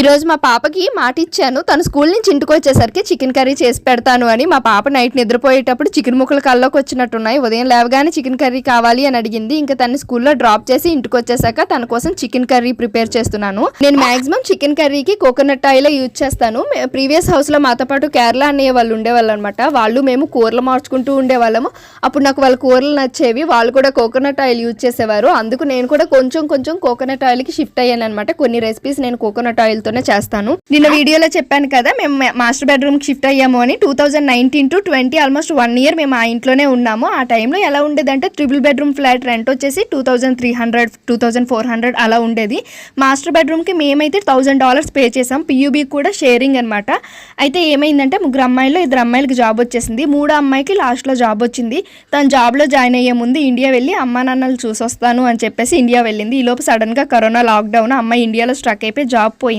ఈరోజు మా పాపకి మాట ఇచ్చాను. తను స్కూల్ నుంచి ఇంటికి వచ్చేసరికి చికెన్ కర్రీ చేసి పెడతాను అని మా పాప నైట్ నిద్రపోయేటప్పుడు చికెన్ ముక్కలు కల్లోకి వచ్చినట్టున్నాయి. ఉదయం లేవగానే చికెన్ కర్రీ కావాలి అని అడిగింది. ఇంకా తను స్కూల్లో డ్రాప్ చేసి ఇంటికి వచ్చేసాక తన కోసం చికెన్ కర్రీ ప్రిపేర్ చేస్తున్నాను. నేను మాక్సిమం చికెన్ కర్రీకి కోకోనట్ ఆయిల్ యూజ్ చేస్తాను. ప్రీవియస్ హౌస్లో మాతో పాటు కేరళ అనే వాళ్ళు ఉండేవాళ్ళు అనమాట వాళ్ళు మేము కూరలు మార్చుకుంటూ ఉండేవాళ్ళము. అప్పుడు నాకు వాళ్ళ కూరలు నచ్చేవి. వాళ్ళు కూడా కోకోనట్ ఆయిల్ యూజ్ చేసేవారు. అందుకు నేను కూడా కొంచెం కొంచెం కోకోనట్ ఆయిల్కి షిఫ్ట్ అయ్యాను అనమాట కొన్ని రెసిపీస్ నేను కోకోనట్ ఆయిల్ తోనే చేస్తాను. నిన్న వీడియోలో చెప్పాను కదా మేము మాస్టర్ బెడ్రూమ్ షిఫ్ట్ అయ్యాము అని two thousand nineteen to twenty almost one year మేము ఆ ఇంట్లోనే ఉన్నాము. ఆ టైంలో ఎలా ఉండేదంటే ట్రిపుల్ బెడ్రూమ్ ఫ్లాట్ రెంట్ వచ్చేసి two thousand three hundred two thousand four hundred అలా ఉండేది. మాస్టర్ బెడ్రూమ్కి మేమైతే థౌజండ్ డాలర్స్ పే చేసాం పియూబీ కూడా షేరింగ్ అనమాట అయితే ఏమైందంటే ముగ్గురు అమ్మాయిలు ఇద్దరు అమ్మాయిలకి జాబ్ వచ్చేసింది. మూడో అమ్మాయికి లాస్ట్లో జాబ్ వచ్చింది. తను జాబ్లో జాయిన్ అయ్యే ముందు ఇండియా వెళ్ళి అమ్మా నాన్నలు చూసొస్తాను అని చెప్పేసి ఇండియా వెళ్ళింది. ఈ లోపు సడన్గా కరోనా లాక్డౌన్ అమ్మాయి ఇండియాలో స్ట్రక్ అయిపోయి జాబ్ పోయింది.